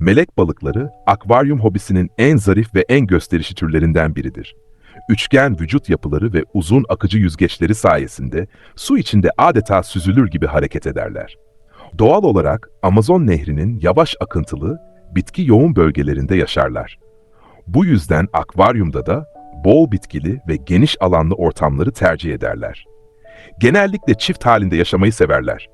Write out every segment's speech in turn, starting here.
Melek balıkları, akvaryum hobisinin en zarif ve en gösterişi türlerinden biridir. Üçgen vücut yapıları ve uzun akıcı yüzgeçleri sayesinde su içinde adeta süzülür gibi hareket ederler. Doğal olarak Amazon Nehri'nin yavaş akıntılı, bitki yoğun bölgelerinde yaşarlar. Bu yüzden akvaryumda da bol bitkili ve geniş alanlı ortamları tercih ederler. Genellikle çift halinde yaşamayı severler.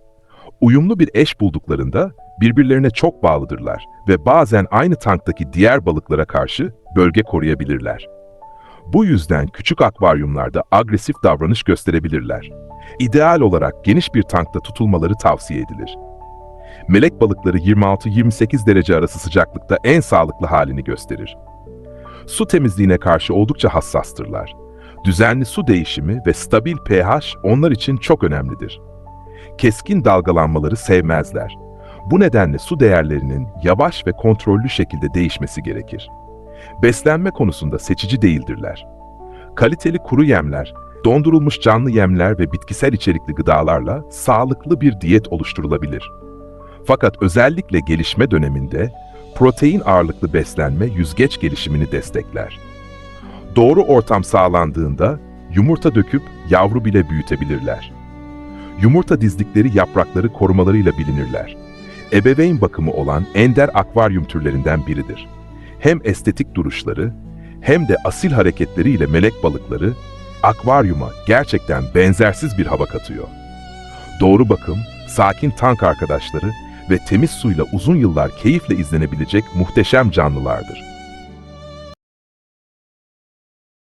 Uyumlu bir eş bulduklarında birbirlerine çok bağlıdırlar ve bazen aynı tanktaki diğer balıklara karşı bölge koruyabilirler. Bu yüzden küçük akvaryumlarda agresif davranış gösterebilirler. İdeal olarak geniş bir tankta tutulmaları tavsiye edilir. Melek balıkları 26-28 derece arası sıcaklıkta en sağlıklı halini gösterir. Su temizliğine karşı oldukça hassastırlar. Düzenli su değişimi ve stabil pH onlar için çok önemlidir. Keskin dalgalanmaları sevmezler. Bu nedenle su değerlerinin yavaş ve kontrollü şekilde değişmesi gerekir. Beslenme konusunda seçici değildirler. Kaliteli kuru yemler, dondurulmuş canlı yemler ve bitkisel içerikli gıdalarla sağlıklı bir diyet oluşturulabilir. Fakat özellikle gelişme döneminde protein ağırlıklı beslenme yüzgeç gelişimini destekler. Doğru ortam sağlandığında yumurta döküp yavru bile büyütebilirler. Yumurta dizdikleri yaprakları korumalarıyla bilinirler. Ebeveyn bakımı olan ender akvaryum türlerinden biridir. Hem estetik duruşları hem de asil hareketleriyle melek balıkları akvaryuma gerçekten benzersiz bir hava katıyor. Doğru bakım, sakin tank arkadaşları ve temiz suyla uzun yıllar keyifle izlenebilecek muhteşem canlılardır.